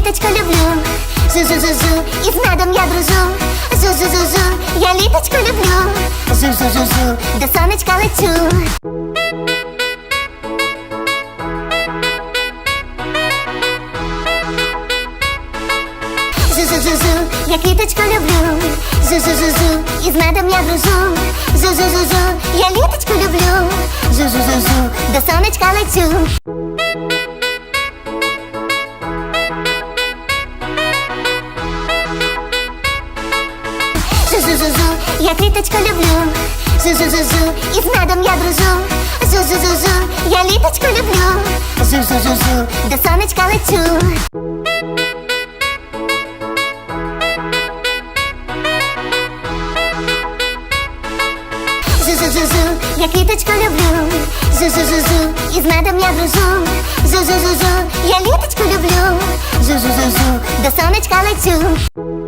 літочко люблю. Зу-зу-зу-зу, і медом я дружу. Зу-зу-зу-зу, я літочко люблю. Зу-зу-зу-зу, до сонечка лечу. Зу-зу-зу-зу, я квіточку люблю. Зу-зу-зу-зу, і медом я дружу. Зу-зу-зу-зу, я літочку люблю. Зу-зу-зу-зу, до сонечка лечу. Я квіточку люблю. Зу-зу-зу-зу, і з медом я дружу. Зу-зу-зу-зу, я літочку люблю. Зу-зу-зу-зу, до сонечка лечу. Зу-зу-зу-зу, я квіточку люблю. Зу-зу-зу-зу, і з медом я дружу. Зу-зу-зу-зу, я літочку люблю. Зу-зу-зу-зу, до сонечка лечу.